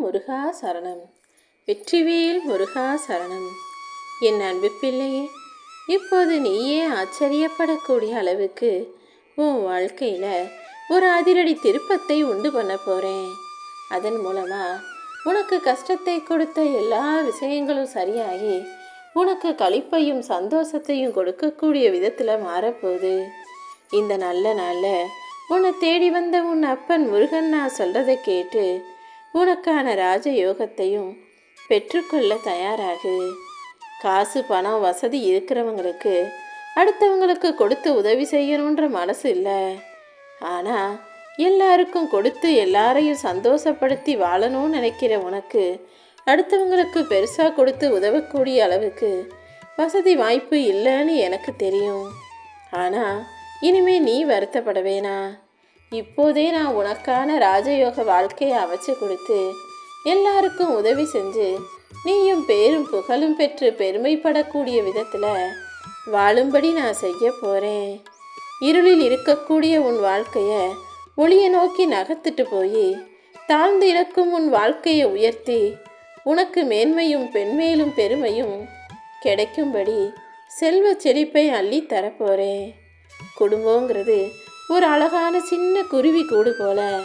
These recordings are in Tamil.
முருகா சரணம். வெற்றிவேல் முருகா சரணம். என் அன்பு பிள்ளையே இப்போது நீயே ஆச்சரியப்படக்கூடிய அளவுக்கு உன் வாழ்க்கையில் ஒரு அதிரடி திருப்பத்தை உண்டு பண்ண போகிறேன் அதன் மூலமாக உனக்கு கஷ்டத்தை கொடுத்த எல்லா விஷயங்களும் சரியாகி உனக்கு களிப்பையும் சந்தோஷத்தையும் கொடுக்கக்கூடிய விதத்தில் மாறப்போகுது. இந்த நல்ல நாளில் உன்னை தேடி வந்த உன் அப்பன் முருகன் நான் சொல்கிறதை கேட்டு உனக்கான ராஜயோகத்தையும் பெற்றுக்கொள்ள தயாராகு. காசு பணம் வசதி இருக்கிறவங்களுக்கு அடுத்தவங்களுக்கு கொடுத்து உதவி செய்யணுன்ற மனசு இல்லை. ஆனால் எல்லாருக்கும் கொடுத்து எல்லாரையும் சந்தோஷப்படுத்தி வாழணும்னு நினைக்கிற உனக்கு அடுத்தவங்களுக்கு பெருசாக கொடுத்து உதவக்கூடிய அளவுக்கு வசதி வாய்ப்பு இல்லைன்னு எனக்கு தெரியும். ஆனால் இனிமே நீ வருத்தப்பட வேணா இப்போதே நான் உனக்கான ராஜயோக வாழ்க்கையை அமைச்சு கொடுத்து எல்லாருக்கும் உதவி செஞ்சு நீயும் பேரும் புகழும் பெற்று பெருமைப்படக்கூடிய விதத்தில் வாழும்படி நான் செய்ய போகிறேன் இருளில் இருக்கக்கூடிய உன் வாழ்க்கையை ஒளியை நோக்கி நகர்த்துட்டு போய் தாழ்ந்து இறக்கும் உன் வாழ்க்கையை உயர்த்தி உனக்கு மேன்மையும் பெண்மையிலும் பெருமையும் கிடைக்கும்படி செல்வ செழிப்பை அள்ளி தரப்போகிறேன் குடும்பங்கிறது ஒரு அழகான சின்ன குருவி கூடு போல.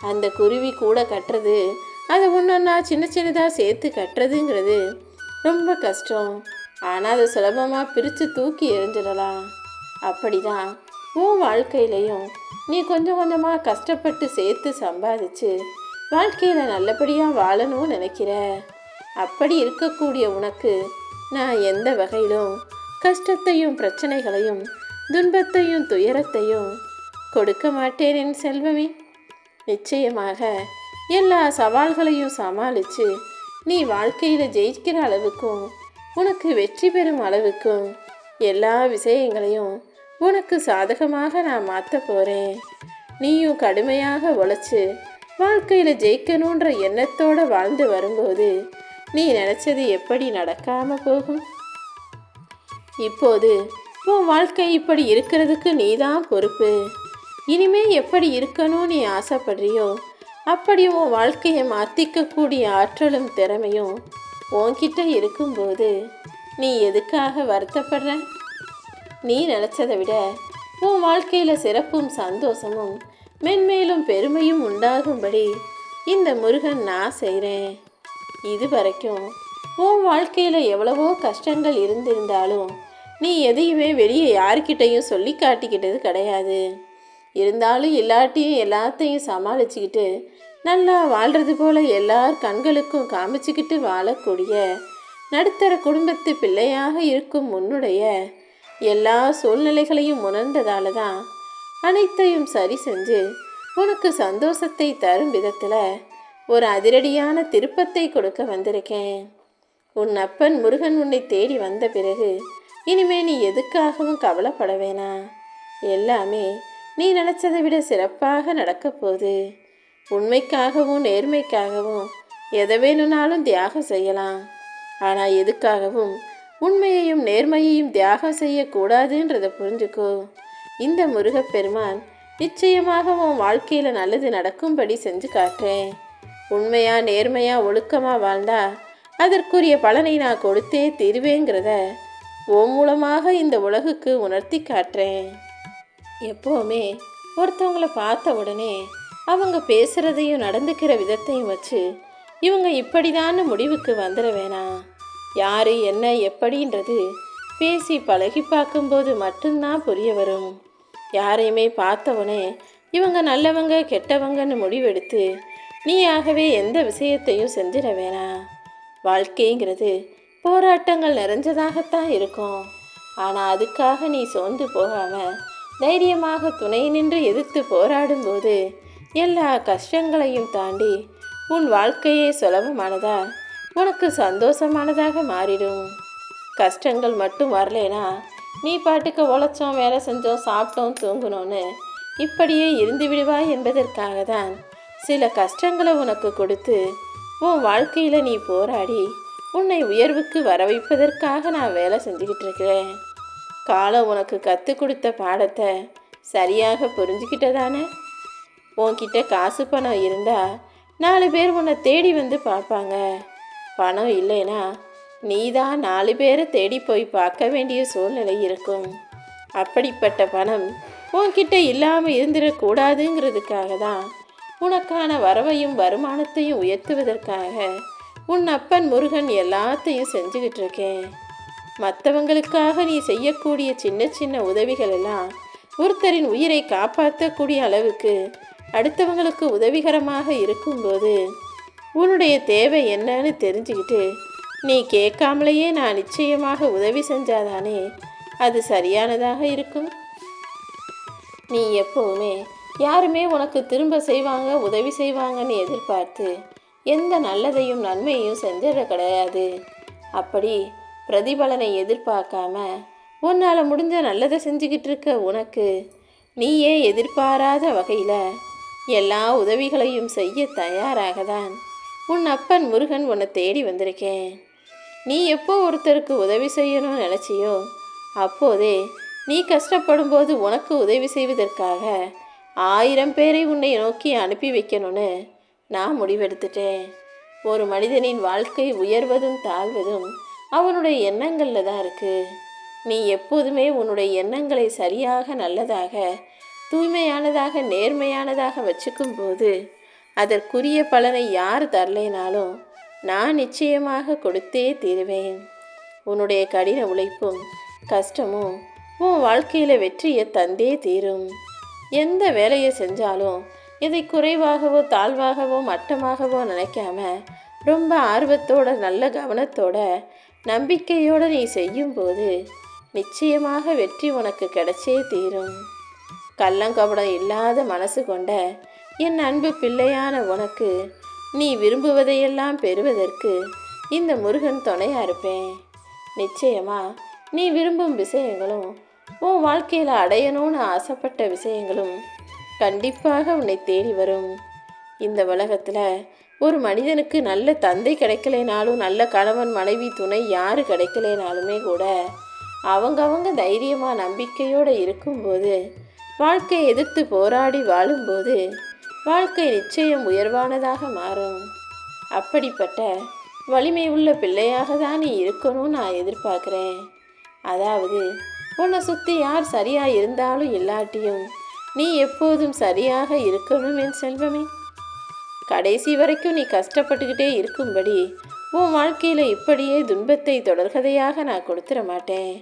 அந்த குருவி கூட கட்டுறது அதை ஒன்றா சின்ன சின்னதாக சேர்த்து கட்டுறதுங்கிறது ரொம்ப கஷ்டம். ஆனால் அதை சுலபமாக பிரித்து தூக்கி எறிஞ்சிடலாம். அப்படிதான் உன் வாழ்க்கையிலையும் நீ கொஞ்சம் கொஞ்சமாக கஷ்டப்பட்டு சேர்த்து சம்பாதிச்சு வாழ்க்கையில் நல்லபடியாக வாழணும்னு நினைக்கிற. அப்படி இருக்கக்கூடிய உனக்கு நான் எந்த வகையிலும் கஷ்டத்தையும் பிரச்சனைகளையும் துன்பத்தையும் துயரத்தையும் கொடுக்க மாட்டேன் என் செல்வமே. நிச்சயமாக எல்லா சவால்களையும் சமாளித்து நீ வாழ்க்கையில் ஜெயிக்கிற அளவுக்கும் உனக்கு வெற்றி பெறும் அளவுக்கும் எல்லா விஷயங்களையும் உனக்கு சாதகமாக நான் மாற்ற போகிறேன் நீயும் கடுமையாக உழைச்சி வாழ்க்கையில் ஜெயிக்கணுன்ற எண்ணத்தோடு வாழ்ந்து வரும்போது நீ நினச்சது எப்படி நடக்காமல் போகும்? இப்போது உன் வாழ்க்கை இப்படி இருக்கிறதுக்கு நீதான் பொறுப்பு. இனிமே எப்படி இருக்கணும் நீ ஆசைப்படுறியோ அப்படி உன் வாழ்க்கையை மாற்றிக்கக்கூடிய ஆற்றலும் திறமையும் உன்கிட்ட இருக்கும்போது நீ எதுக்காக வருத்தப்படுற? நீ நினச்சதை விட உன் வாழ்க்கையில் சிறப்பும் சந்தோஷமும் மென்மேலும் பெருமையும் உண்டாகும்படி இந்த முருகன் நான் செய்கிறேன் இது வரைக்கும் உன் வாழ்க்கையில் எவ்வளவோ கஷ்டங்கள் இருந்திருந்தாலும் நீ எதையுமே வெளியே யார்கிட்டையும் சொல்லி காட்டிக்கிட்டது கிடையாது. இருந்தாலும் எல்லாட்டையும் எல்லாத்தையும் சமாளிச்சுக்கிட்டு நல்லா வாழ்கிறது போல எல்லார் கண்களுக்கும் காமிச்சுக்கிட்டு வாழக்கூடிய நடுத்தர குடும்பத்து பிள்ளையாக இருக்கும் உன்னுடைய எல்லா சூழ்நிலைகளையும் உணர்ந்ததால தான் அனைத்தையும் சரி செஞ்சு உனக்கு சந்தோஷத்தை தரும் விதத்தில் ஒரு அதிரடியான திருப்பத்தை கொடுக்க வந்திருக்கேன். உன் அப்பன் முருகன் உன்னை தேடி வந்த பிறகு இனிமே நீ எதுக்காகவும் கவலைப்பட வேணாம். எல்லாமே நீ நினச்சதை விட சிறப்பாக நடக்கப் போகுது. உண்மைக்காகவும் நேர்மைக்காகவும் எதை வேணும்னாலும் தியாகம் செய்யலாம். ஆனால் எதுக்காகவும் உண்மையையும் நேர்மையையும் தியாகம் செய்யக்கூடாதுன்றதை புரிஞ்சுக்கோ. இந்த முருகப்பெருமான் நிச்சயமாக உன் வாழ்க்கையில் நல்லது நடக்கும்படி செஞ்சு காட்டுறேன். உண்மையா நேர்மையா ஒழுக்கமா வாழ்ந்தா அதற்குரிய பலனை நான் கொடுத்தே தீருவேங்கிறத ஓ மூலமாக இந்த உலகுக்கு உணர்த்தி காட்டுறேன். எப்போவுமே ஒருத்தவங்களை பார்த்த உடனே அவங்க பேசுகிறதையும் நடந்துக்கிற விதத்தையும் வச்சு இவங்க இப்படிதான்னு முடிவுக்கு வந்துட வேணாம் யார் என்ன எப்படின்றது பேசி பழகி பார்க்கும்போது மட்டும்தான் புரிய வரும். யாரையுமே பார்த்தவனே இவங்க நல்லவங்க கெட்டவங்கன்னு முடிவெடுத்து நீயாகவே எந்த விஷயத்தையும் செஞ்சிட வேணாம் வாழ்க்கைங்கிறது போராட்டங்கள் நிறைஞ்சதாகத்தான் இருக்கும். ஆனால் அதுக்காக நீ சோர்ந்து போகாமல் தைரியமாக துணை நின்று எதிர்த்து போராடும்போது எல்லா கஷ்டங்களையும் தாண்டி உன் வாழ்க்கையே சுலபமானதா? உனக்கு சந்தோஷமானதாக மாறிடும். கஷ்டங்கள் மட்டும் வரலேனா நீ பாட்டுக்கு உழைச்சோம் வேலை செஞ்சோம் சாப்பிட்டோம் தூங்கினோன்னு இப்படியே இருந்து விடுவாய் என்பதற்காக தான் சில கஷ்டங்களை உனக்கு கொடுத்து உன் வாழ்க்கையில் நீ போராடி உன்னை உயர்வுக்கு வர வைப்பதற்காக நான் வேலை செஞ்சுக்கிட்டு இருக்கிறேன். காலம் உனக்கு கற்றுக் கொடுத்த பாடத்தை சரியாக புரிஞ்சுக்கிட்டதானே? உன்கிட்ட காசு பணம் இருந்தால் நாலு பேர் உன்னை தேடி வந்து பார்ப்பாங்க. பணம் இல்லைன்னா நீ தான் நாலு பேரை தேடி போய் பார்க்க வேண்டிய சூழ்நிலை இருக்கும். அப்படிப்பட்ட பணம் உன்கிட்ட இல்லாமல் இருந்துடக்கூடாதுங்கிறதுக்காக தான் உனக்கான வரவையும் வருமானத்தையும் உயர்த்துவதற்காக உன் அப்பன் முருகன் எல்லாத்தையும் செஞ்சுக்கிட்டு இருக்கேன். மற்றவங்களுக்காக நீ செய்யக்கூடிய சின்ன சின்ன உதவிகள் எல்லாம் ஒருத்தரின் உயிரை காப்பாற்றக்கூடிய அளவுக்கு அடுத்தவங்களுக்கு உதவிகரமாக இருக்கும்போது உன்னுடைய தேவை என்னன்னு தெரிஞ்சுக்கிட்டு நீ கேட்காமலேயே நான் நிச்சயமாக உதவி செஞ்சாதானே அது சரியானதாக இருக்கும். நீ எப்பவுமே யாருமே உனக்கு திரும்ப செய்வாங்க உதவி செய்வாங்கன்னு எதிர்பார்த்து எந்த நல்லதையும் நன்மையும் செஞ்சிட கிடையாது. அப்படி பிரதிபலனை எதிர்பார்க்காம உன்னால் முடிஞ்ச நல்லதை செஞ்சுக்கிட்டு இருக்க உனக்கு நீயே எதிர்பாராத வகையில் எல்லா உதவிகளையும் செய்ய தயாராக தான் உன் அப்பன் முருகன் உன்னை தேடி வந்திருக்கேன். நீ எப்போ ஒருத்தருக்கு உதவி செய்யணும்னு நினச்சியோ அப்போதே நீ கஷ்டப்படும்போது உனக்கு உதவி செய்வதற்காக ஆயிரம் பேரை உன்னை நோக்கி அனுப்பி வைக்கணும்னு நான் முடிவெடுத்துட்டேன். ஒரு மனிதனின் வாழ்க்கை உயர்வதும் தாழ்வதும் அவனுடைய எண்ணங்களில் தான் இருக்குது நீ எப்போதுமே உன்னுடைய எண்ணங்களை சரியாக நல்லதாக தூய்மையானதாக நேர்மையானதாக வச்சுக்கும் போது அதற்குரிய பலனை யார் தரலைனாலும் நான் நிச்சயமாக கொடுத்தே தீருவேன். உன்னுடைய கடின உழைப்பும் கஷ்டமும் உன் வாழ்க்கையில் வெற்றியை தந்தே தீரும். எந்த வேலையை செஞ்சாலும் இதை குறைவாகவோ தாழ்வாகவோ மட்டமாகவோ நினைக்காம ரொம்ப ஆர்வத்தோட நல்ல கவனத்தோட நம்பிக்கையோடு நீ செய்யும்போது நிச்சயமாக வெற்றி உனக்கு கிடைச்சே தீரும். கள்ளங்கபடம் இல்லாத மனசு கொண்ட என் அன்பு பிள்ளையான உனக்கு நீ விரும்புவதையெல்லாம் பெறுவதற்கு இந்த முருகன் துணையாக இருப்பேன். நிச்சயமா நீ விரும்பும் விஷயங்களும் உன் வாழ்க்கையில் அடையணும்னு ஆசைப்பட்ட விஷயங்களும் கண்டிப்பாக உன்னை தேடி வரும். இந்த உலகத்தில் ஒரு மனிதனுக்கு நல்ல தந்தை கிடைக்கலைனாலும் நல்ல கணவன் மனைவி துணை யார் கிடைக்கலைனாலுமே கூட அவங்கவங்க தைரியமாக நம்பிக்கையோடு இருக்கும்போது வாழ்க்கையை எதிர்த்து போராடி வாழும்போது வாழ்க்கை நிச்சயம் உயர்வானதாக மாறும். அப்படிப்பட்ட வலிமை உள்ள பிள்ளையாக தான் நீ இருக்கணும்னு நான் எதிர்பார்க்குறேன். அதாவது உன்னை சுற்றி யார் சரியாக இருந்தாலும் இல்லாட்டியும் நீ எப்போதும் சரியாக இருக்கணும் என் செல்வமே. கடைசி வரைக்கும் நீ கஷ்டப்பட்டுக்கிட்டே இருக்கும்படி உன் வாழ்க்கையில் இப்படியே துன்பத்தை தொடர்கதையாக நான் கொடுத்துட மாட்டேன்.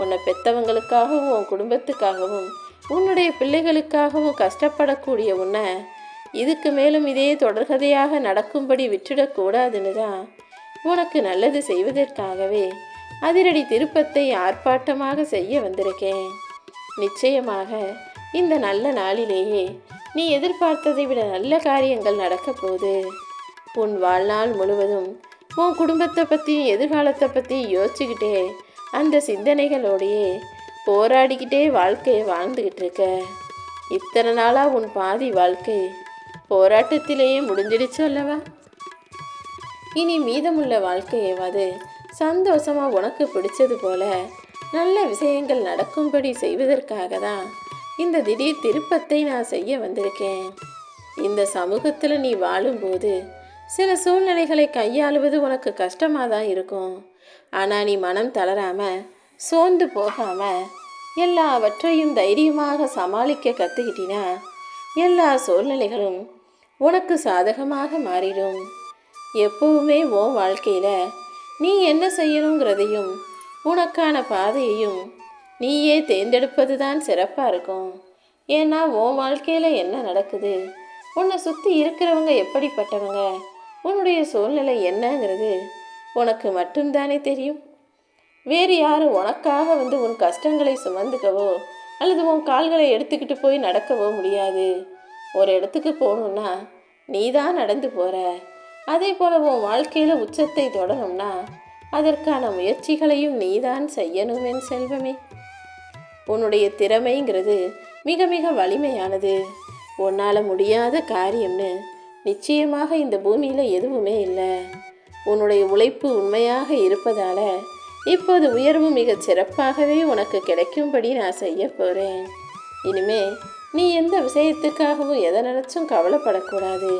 உன்னை பெத்தவங்களுக்காகவும் உன் குடும்பத்துக்காகவும் உன்னுடைய பிள்ளைகளுக்காகவும் கஷ்டப்படக்கூடிய உன்னை இதுக்கு மேலும் இதே தொடர்கதையாக நடக்கும்படி விட்டுடக்கூடாதுன்னு தான் உனக்கு நல்லது செய்வதற்காகவே அதிரடி திருப்பத்தை ஆர்ப்பாட்டமாக செய்ய வந்திருக்கேன். நிச்சயமாக இந்த நல்ல நாளிலேயே நீ எதிர்பார்த்ததை விட நல்ல காரியங்கள் நடக்க போகுது. உன் வாழ்நாள் முழுவதும் உன் குடும்பத்தை பற்றியும் எதிர்காலத்தை பற்றி யோசிச்சுக்கிட்டே அந்த சிந்தனைகளோடையே போராடிக்கிட்டே வாழ்க்கையை வாழ்ந்துக்கிட்டு இருக்க. இத்தனை நாளாக உன் பாதி வாழ்க்கை போராட்டத்திலேயே முடிஞ்சிடுச்சு அல்லவா? இனி மீதமுள்ள வாழ்க்கையவாது. சந்தோஷமாக உனக்கு பிடிச்சது போல நல்ல விஷயங்கள் நடக்கும்படி செய்வதற்காக தான் இந்த திடீர் திருப்பத்தை நான் செய்ய வந்திருக்கேன். இந்த சமூகத்தில் நீ வாழும்போது சில சூழ்நிலைகளை கையாளுவது உனக்கு கஷ்டமாக தான் இருக்கும். ஆனால் நீ மனம் தளராமல் சோர்ந்து போகாமல் எல்லாவற்றையும் தைரியமாக சமாளிக்க கற்றுக்கிட்டினா எல்லா சூழ்நிலைகளும் உனக்கு சாதகமாக மாறிடும். எப்பவுமே உன் வாழ்க்கையில் நீ என்ன செய்யணுங்கிறதையும் உனக்கான பாதையையும் நீயே தேர்ந்தெடுப்பது தான் சிறப்பாக இருக்கும். ஏன்னா உன் வாழ்க்கையில் என்ன நடக்குது? உன்னை சுற்றி இருக்கிறவங்க எப்படிப்பட்டவங்க? உன்னுடைய சூழ்நிலை என்னங்கிறது உனக்கு மட்டும்தானே தெரியும். வேறு யாரும் உனக்காக வந்து உன் கஷ்டங்களை சுமந்துக்கவோ அல்லது உன் கால்களை எடுத்துக்கிட்டு போய் நடக்கவோ முடியாது. ஒரு இடத்துக்கு போகணுன்னா நீ தான் நடந்து போகிற அதே போல் உன் வாழ்க்கையில் உச்சத்தை தொடணும்னா அதற்கான முயற்சிகளையும் நீதான் செய்யணுமேன் செல்வமே. உன்னுடைய திறமைங்கிறது மிக மிக வலிமையானது. உன்னால் முடியாத காரியம்னு நிச்சயமாக இந்த பூமியில் எதுவுமே இல்லை. உன்னுடைய உழைப்பு உண்மையாக இருப்பதால் இப்போது உயர்வு மிகச் சிறப்பாகவே உனக்கு கிடைக்கும்படி நான் செய்ய போகிறேன் இனிமே நீ எந்த விஷயத்துக்காகவும் எதை நினச்சும் கவலைப்படக்கூடாது.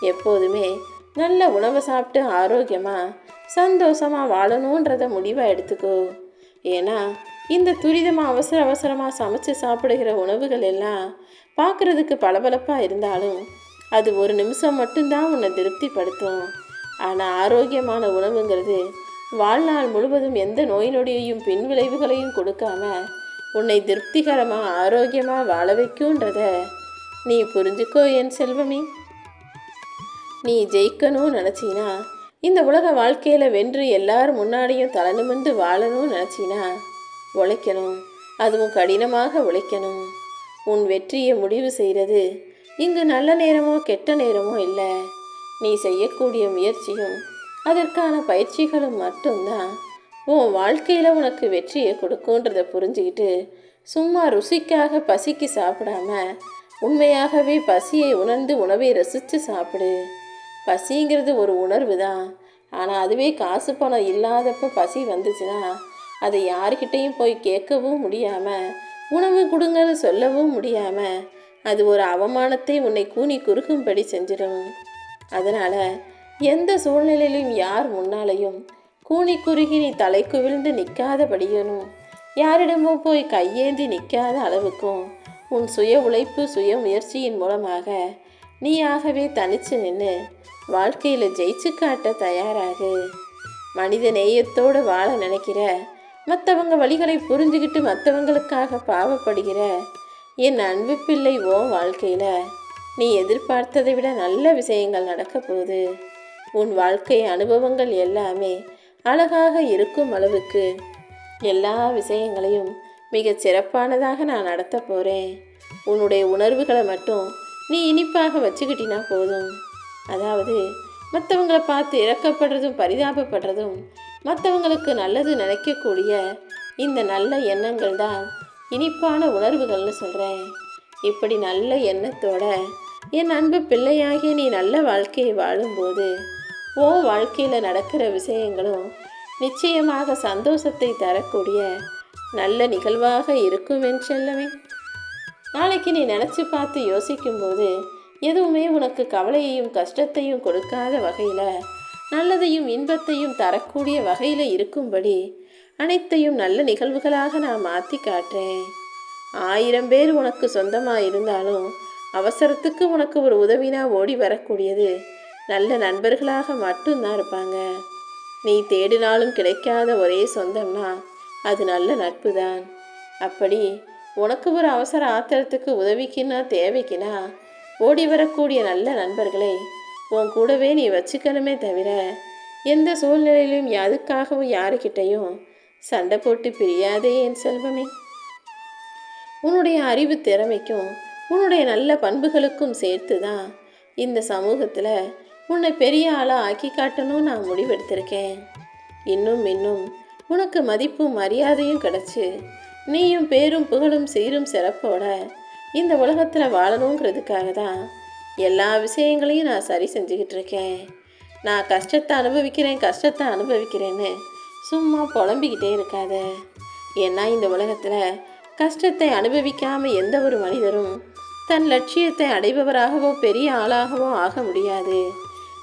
எப்போதுமே நல்ல உணவை சாப்பிட்டு ஆரோக்கியமாக சந்தோஷமாக வாழணுன்றத முடிவாக எடுத்துக்கோ. ஏன்னா இந்த துரிதமாக அவசர அவசரமாக சமைச்சு சாப்பிடுகிற உணவுகள் எல்லாம் பார்க்குறதுக்கு பளபளப்பாக இருந்தாலும் அது ஒரு நிமிஷம் மட்டும்தான் உன்னை திருப்திப்படுத்தும். ஆனால் ஆரோக்கியமான உணவுங்கிறது வாழ்நாள் முழுவதும் எந்த நோய் நொடியையும் பின் விளைவுகளையும் கொடுக்காம உன்னை திருப்திகரமாக ஆரோக்கியமாக வாழ வைக்கும்ன்றத நீ புரிஞ்சுக்கோ என் செல்வமே. நீ ஜெயிக்கணும்னு நினச்சினா இந்த உலக வாழ்க்கையில் வென்று எல்லார் முன்னாடியும் தலை வாழணும்னு நினச்சினா உழைக்கணும். அதுவும் கடினமாக உழைக்கணும். உன் வெற்றியை முடிவு செய்கிறது இங்கு நல்ல நேரமோ கெட்ட நேரமோ இல்லை. நீ செய்யக்கூடிய முயற்சியும் அதற்கான பயிற்சிகளும் மட்டும்தான். உன் வாழ்க்கையில் உனக்கு வெற்றியை கொடுக்குன்றதை புரிஞ்சுக்கிட்டு சும்மா ருசிக்காக பசிக்கு சாப்பிடாம உண்மையாகவே பசியை உணர்ந்து உணவை ரசித்து சாப்பிடு. பசிங்கிறது ஒரு உணர்வு தான் ஆனால் அதுவே காசு பணம் இல்லாதப்ப பசி வந்துச்சுன்னா அதை யாருக்கிட்டேயும் போய் கேட்கவும் முடியாமல் உணவு கொடுங்கன்னு சொல்லவும் முடியாமல் அது ஒரு அவமானத்தை உன்னை கூனி குறுகும்படி செஞ்சிடும். அதனால் எந்த சூழ்நிலையிலும் யார் முன்னாலையும் கூனி குறுகி நீ தலை குவிழ்ந்து நிற்காதபடியனும் யாரிடமோ போய் கையேந்தி நிற்காத அளவுக்கும் உன் சுய உழைப்பு சுய முயற்சியின் மூலமாக நீயாகவே தனிச்சு நின்று வாழ்க்கையில் ஜெயிச்சு காட்ட தயாராகு. மனித நேயத்தோடு வாழ நினைக்கிற மற்றவங்க வழிகளை புரிஞ்சுக்கிட்டு மற்றவங்களுக்காக பாவப்படுகிற என் அன்பு பிள்ளை ஓ வாழ்க்கையில் நீ எதிர்பார்த்ததை விட நல்ல விஷயங்கள் நடக்க போகுது. உன் வாழ்க்கை அனுபவங்கள் எல்லாமே அழகாக இருக்கும் அளவுக்கு எல்லா விஷயங்களையும் மிகச் சிறப்பானதாக நான் நடத்த போகிறேன் உன்னுடைய உணர்வுகளை மட்டும் நீ இனிப்பாக வச்சுக்கிட்டினா போதும். அதாவது மற்றவங்களை பார்த்து இறக்கப்படுறதும் பரிதாபப்படுறதும் மற்றவங்களுக்கு நல்லது நினைக்கக்கூடிய இந்த நல்ல எண்ணங்கள் தான் இனிப்பான உணர்வுகள்னு சொல்கிறேன் இப்படி நல்ல எண்ணத்தோட என் அன்பு பிள்ளையாகிய நீ நல்ல வாழ்க்கையை வாழும்போது ஓ வாழ்க்கையில் நடக்கிற விஷயங்களும் நிச்சயமாக சந்தோஷத்தை தரக்கூடிய நல்ல நிகழ்வாக இருக்கும் என் செல்லவே நாளைக்கு நீ நினச்சி பார்த்து யோசிக்கும்போது எதுவுமே உனக்கு கவலையையும் கஷ்டத்தையும் கொடுக்காத வகையில் நல்லதையும் இன்பத்தையும் தரக்கூடிய வகையில் இருக்கும்படி அனைத்தையும் நல்ல நிகழ்வுகளாக நான் மாற்றி காட்டுறேன். ஆயிரம் பேர் உனக்கு சொந்தமாக இருந்தாலும் அவசரத்துக்கு உனக்கு ஒரு உதவினா ஓடி வரக்கூடியது நல்ல நண்பர்களாக மட்டும்தான் இருப்பாங்க. நீ தேடினாலும் கிடைக்காத ஒரே சொந்தம்னா அது நல்ல நட்பு தான் அப்படி உனக்கு ஒரு அவசர ஆத்திரத்துக்கு உதவிக்குன்னா தேவைக்குன்னா ஓடி வரக்கூடிய நல்ல நண்பர்களை உன் கூடவே நீ வச்சுக்கணுமே தவிர எந்த சூழ்நிலையிலும் யாருக்காகவும் யாருக்கிட்டையும் சண்டை போட்டு பிரியாதே என் செல்வமே. உன்னுடைய அறிவு திறமைக்கும் உன்னுடைய நல்ல பண்புகளுக்கும் சேர்த்து தான் இந்த சமூகத்தில் உன்னை பெரிய ஆளாக ஆக்கி காட்டணும் நான் முடிவெடுத்திருக்கேன். இன்னும் இன்னும் உனக்கு மதிப்பும் மரியாதையும் கிடச்சி நீயும் பேரும் புகழும் சீரும் சிறப்போட இந்த உலகத்தில் வாழணுங்கிறதுக்காக தான் எல்லா விஷயங்களையும் நான் சரி செஞ்சுக்கிட்டு இருக்கேன் நான் கஷ்டத்தை அனுபவிக்கிறேன் கஷ்டத்தை அனுபவிக்கிறேன்னு சும்மா புலம்பிக்கிட்டே இருக்காத. ஏன்னா இந்த உலகத்தில் கஷ்டத்தை அனுபவிக்காமல் எந்த ஒரு மனிதரும் தன் லட்சியத்தை அடைபவராகவோ பெரிய ஆளாகவோ ஆக முடியாது.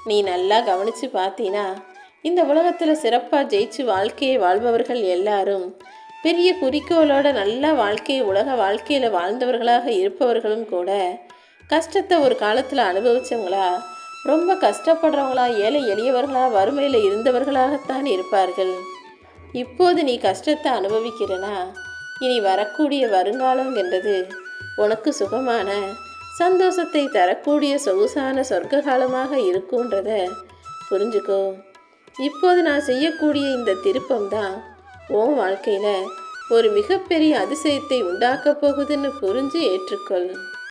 நீ நல்லா கவனித்து பார்த்தீனா இந்த உலகத்தில் சிறப்பாக ஜெயிச்சு வாழ்க்கையை வாழ்பவர்கள் எல்லாரும் பெரிய குறிக்கோளோட நல்ல வாழ்க்கையை உலக வாழ்க்கையில் வாழ்ந்தவர்களாக இருப்பவர்களும் கூட கஷ்டத்தை ஒரு காலத்தில் அனுபவித்தவங்களா ரொம்ப கஷ்டப்படுறவங்களா ஏழை எளியவர்களா வறுமையில் இருந்தவர்களாகத்தான் இருப்பார்கள். இப்போது நீ கஷ்டத்தை அனுபவிக்கிறனா? இனி வரக்கூடிய வருங்காலம் என்றது உனக்கு சுகமான சந்தோஷத்தை தரக்கூடிய சொகுசான சொர்க்க காலமாக இருக்குன்றத புரிஞ்சுக்கோ. இப்போது நான் செய்யக்கூடிய இந்த திருப்பம் தான் உன் வாழ்க்கையில் ஒரு மிகப்பெரிய அதிசயத்தை உண்டாக்கப் போகுதுன்னு புரிஞ்சு ஏற்றுக்கொள்.